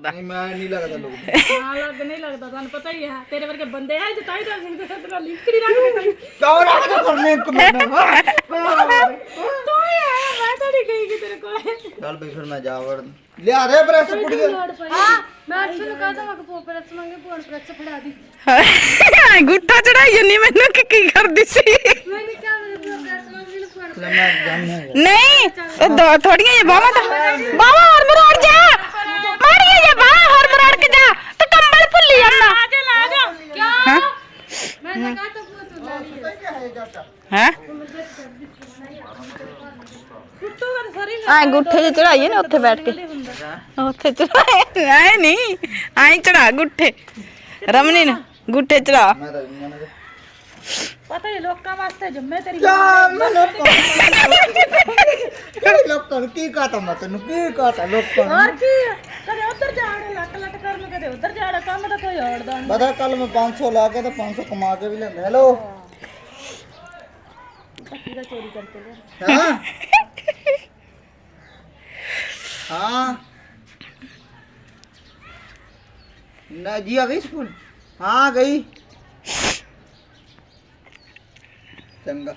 ਨਹੀਂ ਮੈਂ ਨਹੀਂ ਲੱਗਦਾ ਲੋਕ ਹਾਂ ਲੱਗ ਨਹੀਂ ਲੱਗਦਾ ਤੁਹਾਨੂੰ ਪਤਾ ਹੀ ਹੈ ਤੇਰੇ ਵਰਗੇ ਬੰਦੇ ਆ ਜਿਤਾਈ ਤਾਂ ਸਿੰਘ ਤੇ ਤੇਰਾ ਲਿੰਕ ਨਹੀਂ ਰੱਖਦੇ ਕਿਉਂ ਰੱਖ ਕੇ ਕਰਨੇ ਇੱਕ ਮਿੰਟ? ਤੂੰ ਹੀ ਆਇਆ ਮੈਂ ਤਾਂ ਨਹੀਂ ਗਈ ਕਿ ਤੇਰੇ ਕੋਲੇ। ਚੱਲ ਬਈ ਫਿਰ ਮੈਂ ਜਾ ਵੜ ਲਿਆ ਦੇ ਪ੍ਰੈਸ ਪਈ। ਹਾਂ ਮੈਂ ਅਰਸ਼ ਨੂੰ ਕਹਦਾ ਮੈਂ ਕੋ ਪ੍ਰੈਸ ਮੰਗੇ ਪੂਣ ਪ੍ਰੈਸ ਫੜਾ ਦੀ। ਗੁੱਠਾ ਚੜਾਈ ਜੰਨੀ ਮੈਨੂੰ ਕਿ ਕੀ ਕਰਦੀ ਸੀ? ਮੈਂ ਨਹੀਂ ਕਿਹਾ ਮੇਰੇ ਪ੍ਰੈਸ ਮੰਗੇ ਨੂੰ ਜਾਣਾ ਨਹੀਂ ਉਹ ਦੋ ਥੋੜੀਆਂ ਜਿਹਾ ਬਾਹਾਂ ਤਾਂ ਬਾਹਾਂ ਹੋਰ ਮਰੋੜ ਜਾ ਮਾੜੀਆਂ ਜਿਹਾ ਬਾਹਾਂ ਹੋਰ ਮਰੋੜ ਕੇ ਜਾ ਤੂੰ ਕੰਬਲ ਭੁੱਲੀ ਜਾਂਦਾ ਆ ਜਾ ਲਾ ਜਾ ਕਿਉਂ ਹਾਂ ਮੈਂ ਤਾਂ ਕਹਤਾ ਪੂਣ ਤੂੰ ਲੈ ਲਈ ਹੈ ਕੁੱਟੂ ਕਰ ਸਾਰੀ ਐ ਗੁੱਠੇ 'ਚ ਚੜਾਈਏ ਨਾ ਉੱਥੇ ਬੈਠ ਕੇ। ਉੱਥੇ ਚੜਾਏ ਐ ਨਹੀਂ ਐ ਚੜਾ ਗੁੱਠੇ। ਰਮਨੀ ਨੇ ਗੁੱਠੇ ਚੜਾ ਪਤਾ ਹੀ ਲੋਕਾਂ ਵਾਸਤੇ ਜੰਮੇ ਤੇਰੀ ਮੈਂ ਲੋਕਾਂ ਨੂੰ ਲੋਕਾਂ ਨੂੰ ਕੀ ਕਹਤਾ ਮੈਂ ਤੈਨੂੰ ਕੀ ਕਹਤਾ ਲੋਕਾਂ ਨੂੰ? ਹੋਰ ਕੀ? ਕਦੇ ਉੱਧਰ ਜਾੜੇ ਲੱਟ ਲੱਟ ਕਰਨ ਕਦੇ ਉੱਧਰ ਜਾੜਾ ਕੰਮ ਤਾਂ ਕੋਈ ਹੋਰ ਦਾ। ਪਤਾ ਕੱਲ ਮੈਂ 500 ਲਾ ਕੇ ਤੇ 500 ਕਮਾ ਕੇ ਵੀ ਲੈਂਦਾ ਹੈਲੋ ਪੱਕੀ ਦਾ ਚੋਰੀ ਕਰਕੇ ਲਿਆ ਹਾਂ। ਹਾਂ। ਨਾ ਜੀ ਆ ਗਈ ਸਕੂਲ? ਹਾਂ ਗਈ। ਚੰਗਾ।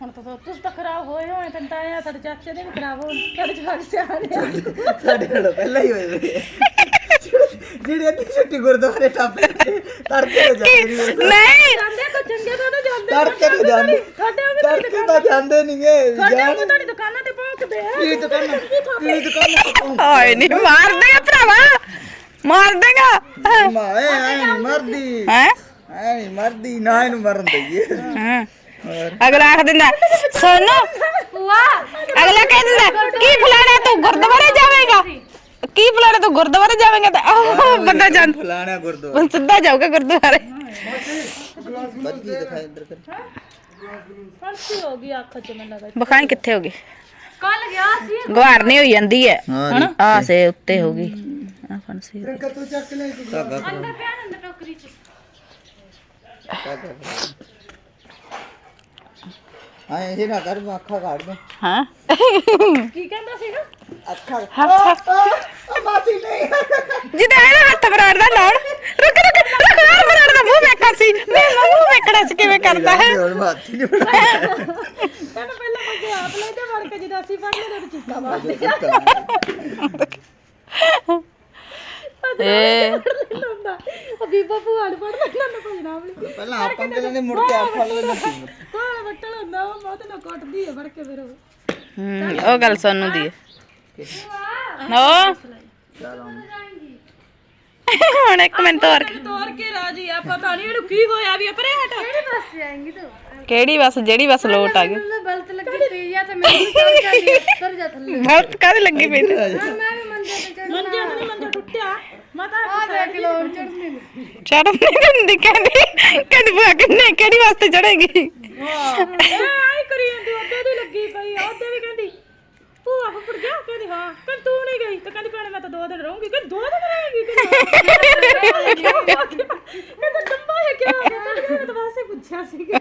ਹੁਣ ਤਾਂ ਤੁਸੀਂ ਤਾਂ ਖਰਾਬ ਹੋਏ ਹੋਏ ਤੈਨੂੰ ਤਾਂ ਆਇਆ ਸਾਡੇ ਚਾਚੇ ਦੇ ਵੀ ਖਰਾਬ ਹੋਣ। ਸਾਡੇ ਜਵਾਕ ਸਿਆਣੇ ਆ। ਸਾਡੇ ਨਾਲ ਪਹਿਲਾਂ ਹੀ ਹੋਏ ਵੇ ਜਿਹੜੀ ਅੱਧੀ ਛੁੱਟੀ ਗੁਰਦੁਆਰੇ ਟੱਪ ਤੜਕੇ ਹੋ ਜਾਂਦੀ ਨਹੀਂ ਨਹੀਂ ਜਾਂਦੇ ਕੋ ਚੰਗੇ ਤੋਂ ਤਾਂ ਜਾਂਦੇ ਤੜਕੇ ਤੋਂ ਜਾਂਦੇ ਸਾਡੇ ਵੀ ਤੜਕੇ ਤਾਂ ਜਾਂਦੇ ਨਹੀਂ ਗੇ ਸਾਡੇ ਜਾਣ ਵੀ ਤੁਹਾਡੀ ਦੁਕਾਨਾਂ ਤੇ ਪਹੁੰਚਦੇ ਆ। ਕੀ ਦੁਕਾਨ? ਕੀ ਦੁਕਾਨ ਓਏ ਨਹੀਂ ਮਾਰ ਦੇਗਾ ਭਰਾਵਾ। ਮਾਰ ਦੇਗਾ। ਮਾਏ ਐ ਨਹੀਂ ਮਰਦੀ। ਹੈ? ਐ ਨਹੀਂ ਮਰਦੀ ਨਾ ਇਹਨੂੰ ਮਰਨ ਦਈਏ। ਹੋਰ। ਅਗਲਾ ਆਖ ਦਿੰਦਾ ਸੋਨੂ ਭੂਆ ਅਗਲਾ ਕਹਿ ਦਿੰਦਾ ਕੀ ਫਲਾਣਾ ਤੂੰ ਗੁਰਦੁਆਰੇ ਜਾਵੇਂਗਾ? ਕੀ ਫਲਾਣਾ ਤੂੰ ਗੁਰਦੁਆਰੇ ਜਾਵੇਂਗਾ? ਤਾਂ ਉਹ ਬੰਦਾ ਜਾਂ ਫਲਾਣਾ ਗੁਰਦੁਆਰਾ। ਹੁਣ ਸਿੱਧਾ ਜਾਊਗਾ ਗੁਰਦੁਆਰੇ। ਬੱਗੀ ਦਿਖਾਈ ਇੱਧਰ ਕਰ ਫਰਸੀ ਹੋ ਗਈ ਅੱਖ ਚ ਮੈਨੂੰ ਲੱਗਦਾ ਬਖਾਈ ਕਿੱਥੇ ਹੋ ਗਈ ਕੱਲ ਗਿਆ ਸੀ ਗੁਹਾਰ ਨਹੀਂ ਹੋਈ ਜਾਂਦੀ ਹੈ ਹਾਂ ਆ ਸੇ ਉੱਤੇ ਹੋ ਗਈ ਆ ਫਣਸੀ ਤੂੰ ਚੱਕ ਲੈ ਧਾਗਾ ਕਰੋ ਅੰਦਰ ਪਿਆ ਅੰਦਰ ਟੋਕਰੀ ਚ ਹਾਂ ਇਹ ਨਾ ਕਰ ਮੈਂ ਅੱਖਾਂ ਕੱਢ ਦੂੰ ਹਾਂ ਕੀ ਕਹਿੰਦਾ ਸੀਗਾ ਅੱਖਾਂ ਹੱਥ ਆ ਮਾਸੀ ਨਹੀਂ ਜਿੱਦਾਂ ਇਹਦਾ ਹੱਥ ਬਰਾੜਦਾ ਲਾਉਣ ਰੁਕ ਬਰਾੜਦਾ ਮੂੰਹ ਵੇਖਾ ਸੀ। ਮੈਂ ਮੂੰਹ ਵੇਖਣਾ ਸੀ ਕਿਵੇਂ ਕਰਦਾ ਹੈ। ਹੁਣ ਮਾਤੀ ਨਹੀਂ ਕਹਿੰਦਾ ਪਹਿਲਾਂ ਮੰਗੇ ਆਪ ਲੈ ਤੇ ਵੜ ਕੇ ਜਦੋਂ ਅਸੀਂ ਫੜ ਲੈਦੇ ਚਿੱਟਾ ਮਾਰਦੇ ਏ। ਬੀਬਾ ਭੂਆੜ ਫੜ ਲੈਂਦਾ ਨਾ ਨਾਮ ਨਹੀਂ ਪਹਿਲਾਂ ਆਪਾਂ ਕਹਿੰਦੇ ਨੇ ਮੁੜ ਕੇ ਆਪ ਫੜ ਲੈਣਾ ਸੀ ਕੋਲ ਵੱਟਲ ਹੁੰਦਾ ਉਹ ਬਹੁਤ ਨਾ ਕੱਟਦੀ ਹੈ ਫੜ ਕੇ ਫਿਰ ਉਹ। ਹੂੰ ਉਹ ਗੱਲ ਸੋਨੂੰ ਦੀ। ਹੈ ਨੋ। ਹੁਣ ਇੱਕ ਮਿੰਟ ਹੋਰ ਤੋਰ ਕੇ ਰਾਜੀ ਆ ਪਤਾ ਨਹੀਂ ਇਹਨੂੰ ਕੀ ਹੋਇਆ ਵੀ ਆ, ਪਰੇ ਹਟ। ਕਿਹੜੇ ਪਾਸੇ ਆਏਂਗੀ ਤੂੰ? ਕਿਹੜੀ ਬਸ ਜਿਹੜੀ ਬਸ ਲੋਟ ਆ ਗਈ? ਮੈਨੂੰ ਬਲਤ ਲੱਗੀ ਪਈ ਆ ਤੇ ਮੈਨੂੰ ਚੜ ਜਾਂਦੀ ਉੱਤਰ ਜਾ ਥੱਲੇ। ਬਹੁਤ ਕਾਹਦੀ ਲੱਗੀ ਪਈ ਤੈਨੂੰ? ਮੈਂ ਵੀ ਮੰਜੇ ਤੇ ਚੜ ਮੰਜੇ ਤੇ ਮੰਜਾ ਟੁੱਟਿਆ। ਮੈਂ ਤਾਂ ਆ ਦੇਖ ਲੋ ਚੜਨੀ ਨੂੰ। ਚੜ੍ਹਨ ਨਹੀਂ ਦਿੰਦੀ ਕਹਿੰਦੀ ਕਹਿੰਦੀ ਭੂਆ ਕਿੰਨੇ ਕਿਹੜੀ ਵਾਸਤੇ ਚੜੇਗੀ ਇਹ ਆਈ ਕਰੀ ਜਾਂਦੀ ਉਹਦੇ ਦੀ ਲੱਗੀ ਪਈ ਆ ਉਹਦੇ ਵੀ ਕਹਿੰਦੀ ਭੂਆ ਫੁੱਫੜ ਗਿਆ? ਕਹਿੰਦੀ ਹਾਂ। ਕਹਿੰਦੀ ਤੂੰ ਨਹੀਂ ਗਈ। ਤੇ ਕਹਿੰਦੀ ਭੈਣੇ ਮੈਂ ਤਾਂ ਦੋ ਦਿਨ ਰਹੂੰਗੀ। ਕਹਿੰਦੀ ਦੋ ਦਿਨ ਰਹੇਗੀ? ਕਹਿੰਦੀ ਕਹਿੰਦਾ ਡੰਬਾ ਹੈ ਕਿਆ ਹੋ ਗਿਆ। ਕਹਿੰਦੀ ਮੈਂ ਤਾਂ ਵਾਸੇ ਪੁੱਛਿਆ ਸੀਗਾ।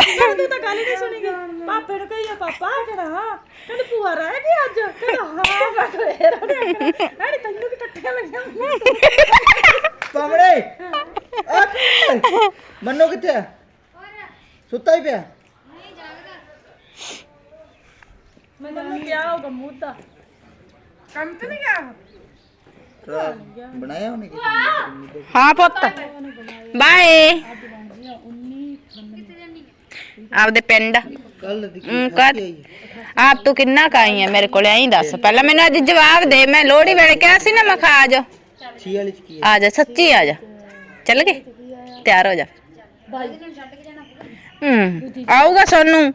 ਕਹਿੰਦੀ ਤਾਂ ਗੱਲ ਹੀ ਨਹੀਂ ਸੁਣੀ ਗਈ। ਪਾਪੇ ਨੂੰ ਕਹੀਏ ਪਾਪਾ ਕਹਿੰਦਾ ਹਾਂ। ਕਹਿੰਦੀ ਭੂਆ ਰਹਿ ਗਈ ਅੱਜ। ਕਹਿੰਦਾ ਹਾਂ ਮੈਂ ਤਾਂ ਰਹਿ ਗਿਆ। ਕਹਿੰਦੀ ਤੈਨੂੰ ਵੀ ਟੱਟੀਆਂ ਲੱਗੀਆਂ ਕਮੜੇ ਮੰਨੋ ਕਿੱਥੇ ਆ? ਸੁੱਤਾ ਹੀ ਪਿਆ। ਮੈਂ ਤੈਨੂੰ ਕਿਹਾ ਹੋਗਾ ਮੂੰਹ ਦਾ ਕੰਮ ਤੇ ਨਹੀਂ ਗਿਆ ਰਾਤ ਬਣਾਇਆ ਉਹਨੇ ਕਿਸੇ ਨੇ ਹਾਂ ਪੁੱਤ। ਬਾਏ। ਆਪਦੇ ਪਿੰਡ। ਕੱਲ ਦੀ ਹਮ, ਕਰ ਆਪ ਤੂੰ ਕਿੰਨਾ ਕਾਈ ਹੈ ਮੇਰੇ ਕੋਲ ਐਂ ਦੱਸ। ਪਹਿਲਾਂ ਮੈਨੂੰ ਅੱਜ ਜਵਾਬ ਦੇ ਮੈਂ ਲੋਹੜੀ ਵੇਲੇ ਕਿਹਾ ਸੀ ਨਾ ਮੈਂ ਖਾ ਆ ਜਾ ਛੀ ਵਾਲੀ ਚ ਕੀ ਆ? ਜਾ ਸੱਚੀ ਆ ਜਾ। ਚੱਲ ਗਏ? ਤਿਆਰ ਹੋ ਜਾ। ਹੂੰ ਆਊਗਾ ਸੋਨੂੰ।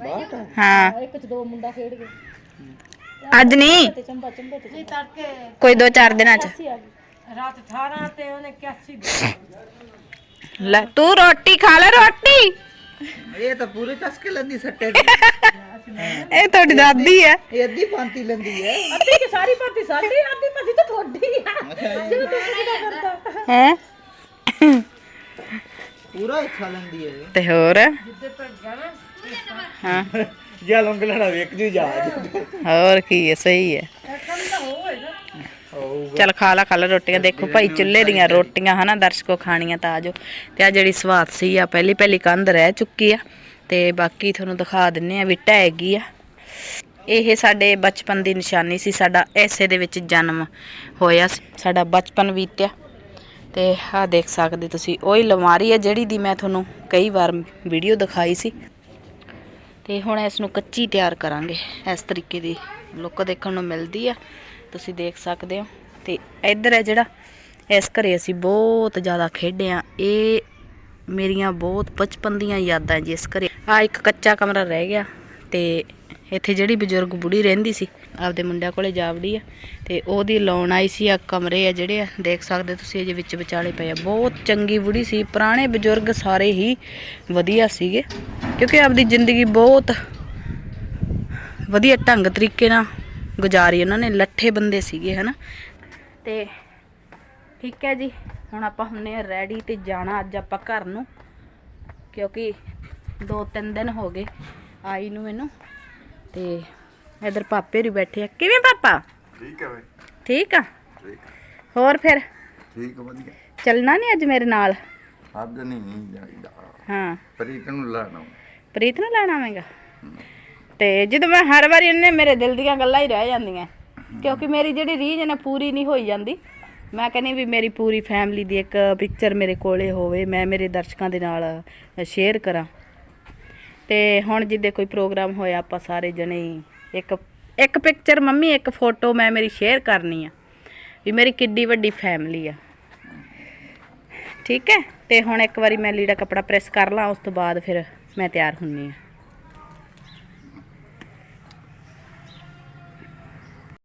ਹਾਂ ਇੱਕ ਚ ਦੋ ਮੁੰਡਾ ਖੇਡ ਗਏ ਅੱਜ ਨਹੀਂ ਤੇ ਚੰਬਾ ਚੰਬੇ ਤੇ ਨਹੀਂ ਤੜਕੇ ਕੋਈ ਦੋ ਚਾਰ ਦਿਨਾਂ ਚ ਸੀ ਆ ਗਈ ਰਾਤ 18 ਤੇ ਉਹਨੇ 81 ਲੈ ਤੂੰ ਰੋਟੀ ਖਾ ਲੈ ਰੋਟੀ ਇਹ ਤਾਂ ਪੂਰੇ ਚਸਕੇ ਲੈਂਦੀ ਸੱਟੇ ਤੇ ਇਹ ਤੁਹਾਡੀ ਦਾਦੀ ਹੈ ਇਹ ਅੱਧੀ ਪਾਂਤੀ ਲੈਂਦੀ ਹੈ ਅੱਧੀ ਕੀ ਸਾਰੀ ਭਾਤੀ ਸਾਡੀ ਅੱਧੀ ਭਾਤੀ ਤਾਂ ਤੁਹਾਡੀ ਆ ਜਦੋਂ ਤੂੰ ਕਿਹਦਾ ਕਰਦਾ ਹੈ ਪੂਰਾ ਹਿੱਸਾ ਲੈਂਦੀ ਹੈ ਤੇ ਹੋਰ ਜਿੱਦੇ ਪਰ ਜਾਣਾ ਹਾਂ। ਜਾਂ ਲੰਗ ਲੜਾ ਵੇਖ ਜੂ ਜਾ ਹੋਰ ਕੀ ਹੈ ਸਹੀ ਹੈ। ਚਲ ਖਾ ਲਾ ਖਾ ਲਾ ਰੋਟੀਆਂ। ਦੇਖੋ ਭਾਈ ਚੁੱਲ੍ਹੇ ਦੀਆਂ ਰੋਟੀਆਂ ਹਨਾ ਦਰਸ਼ਕੋ ਖਾਣੀਆਂ ਤਾਂ ਆਜੋ ਤੇ ਆ ਜਿਹੜੀ ਸਵਾਦ ਸੀ ਆ ਪਹਿਲੀ ਪਹਿਲੀ ਕੰਧ ਰਹਿ ਚੁੱਕੀ ਆ। ਤੇ ਬਾਕੀ ਤੁਹਾਨੂੰ ਦਿਖਾ ਦਿੰਨੇ ਆ ਵੀ ਢਹਿ ਗਈ ਆ। ਇਹ ਸਾਡੇ ਬਚਪਨ ਦੀ ਨਿਸ਼ਾਨੀ ਸੀ ਸਾਡਾ ਐਸੇ ਦੇ ਵਿੱਚ ਜਨਮ ਹੋਇਆ ਸੀ। ਸਾਡਾ ਬਚਪਨ ਬੀਤਿਆ। ਤੇ ਆਹ ਦੇਖ ਸਕਦੇ ਤੁਸੀਂ ਉਹੀ ਲਮਾਰੀ ਹੈ ਜਿਹੜੀ ਦੀ ਮੈਂ ਤੁਹਾਨੂੰ ਕਈ ਵਾਰ ਵੀਡੀਓ ਦਿਖਾਈ ਸੀ। ਤੇ ਹੁਣ ਇਸ ਨੂੰ ਕੱਚੀ ਤਿਆਰ ਕਰਾਂਗੇ। ਇਸ ਤਰੀਕੇ ਦੀ ਲੁੱਕ ਦੇਖਣ ਨੂੰ ਮਿਲਦੀ ਆ। ਤੁਸੀਂ ਦੇਖ ਸਕਦੇ ਹੋ। ਤੇ ਇੱਧਰ ਹੈ ਜਿਹੜਾ, ਇਸ ਘਰੇ ਅਸੀਂ ਬਹੁਤ ਜ਼ਿਆਦਾ ਖੇਡੇ ਆ। ਇਹ ਮੇਰੀਆਂ ਬਹੁਤ ਬਚਪਨ ਦੀਆਂ ਯਾਦਾਂ ਜੀ ਇਸ ਘਰੇ। ਆ ਇੱਕ ਕੱਚਾ ਕਮਰਾ ਰਹਿ ਗਿਆ। ਤੇ ਇੱਥੇ ਜਿਹੜੀ ਬਜ਼ੁਰਗ ਬੁੜੀ ਰਹਿੰਦੀ ਸੀ, ਆਪਦੇ ਮੁੰਡਿਆਂ ਕੋਲੇ ਜਾਵੜੀ ਆ ਤੇ ਉਹਦੀ ਲੋਨ ਆਈ ਸੀ ਆ ਕਮਰੇ ਆ ਜਿਹੜੇ ਆ, ਦੇਖ ਸਕਦੇ ਤੁਸੀਂ ਅਜੇ ਵਿੱਚ ਵਿਚਾਲੇ ਪਏ ਆ। ਬਹੁਤ ਚੰਗੀ ਬੁੜੀ ਸੀ, ਪੁਰਾਣੇ ਬਜ਼ੁਰਗ ਸਾਰੇ ਹੀ ਵਧੀਆ ਸੀਗੇ, ਕਿਉਂਕਿ ਆਪਦੀ ਜ਼ਿੰਦਗੀ ਬਹੁਤ ਵਧੀਆ ਢੰਗ ਤਰੀਕੇ ਨਾਲ ਗੁਜ਼ਾਰੀ ਉਹਨਾਂ ਨੇ, ਲੱਠੇ ਬੰਦੇ ਸੀਗੇ, ਹਨਾ? ਤੇ ਠੀਕ ਹੈ ਜੀ, ਹੁਣ ਆਪਾਂ ਹੁੰਨੇ ਆ ਰੈਡੀ ਤੇ ਜਾਣਾ ਅੱਜ ਆਪਾਂ ਘਰ ਨੂੰ, ਕਿਉਂਕਿ ਦੋ ਤਿੰਨ ਦਿਨ ਹੋ ਗਏ। ਆਈ ਨੂੰ ਮੈਨੂੰ। ਤੇ ਇਧਰ ਪਾਪੇ ਵੀ ਬੈਠੇ ਆ। ਕਿਵੇਂ ਪਾਪਾ? ਠੀਕ ਹੈ ਬਈ। ਠੀਕ ਆ? ਠੀਕ ਹੋਰ ਫਿਰ? ਠੀਕ ਵਧੀਆ। ਚੱਲਣਾ ਨਹੀਂ ਅੱਜ ਮੇਰੇ ਨਾਲ? ਅੱਜ ਨਹੀਂ ਜਾਈਦਾ। ਹਾਂ। ਪ੍ਰੀਤ ਨੂੰ ਲੈਣਾ ਪ੍ਰੀਤ ਨੂੰ ਲੈਣ ਆਵੇਂਗਾ? ਤੇ ਜਦੋਂ ਮੈਂ ਹਰ ਵਾਰੀ ਉਹਨੇ ਮੇਰੇ ਦਿਲ ਦੀਆਂ ਗੱਲਾਂ ਹੀ ਰਹਿ ਜਾਂਦੀਆਂ। ਕਿਉਂਕਿ ਮੇਰੀ ਜਿਹੜੀ ਰੀਝ ਨੇ ਪੂਰੀ ਨਹੀਂ ਹੋਈ ਜਾਂਦੀ। ਮੈਂ ਕਹਿੰਦੀ ਵੀ ਮੇਰੀ ਪੂਰੀ ਫੈਮਿਲੀ ਦੀ ਇੱਕ ਪਿਕਚਰ ਮੇਰੇ ਕੋਲੇ ਹੋਵੇ। ਮੈਂ ਮੇਰੇ ਦਰਸ਼ਕਾਂ ਦੇ ਨਾਲ ਸ਼ੇਅਰ ਕਰਾਂ। ਤੇ ਹੁਣ ਜਿੱਦੇ ਕੋਈ ਪ੍ਰੋਗਰਾਮ ਹੋਇਆ ਆਪਾਂ ਸਾਰੇ ਜਣੇ ਇੱਕ ਇੱਕ ਪਿਕਚਰ ਮੰਮੀ, ਇੱਕ ਫੋਟੋ ਮੈਂ ਮੇਰੀ ਸ਼ੇਅਰ ਕਰਨੀ ਆ, ਵੀ ਮੇਰੀ ਕਿੱਡੀ ਵੱਡੀ ਫੈਮਿਲੀ ਆ। ਠੀਕ ਹੈ? ਤੇ ਹੁਣ ਇੱਕ ਵਾਰੀ ਮੈਂ ਲੀੜਾ ਕੱਪੜਾ ਪ੍ਰੈਸ ਕਰ ਲਾਂ, ਉਸ ਤੋਂ ਬਾਅਦ ਫਿਰ ਮੈਂ ਤਿਆਰ ਹੁੰਨੀ ਆ।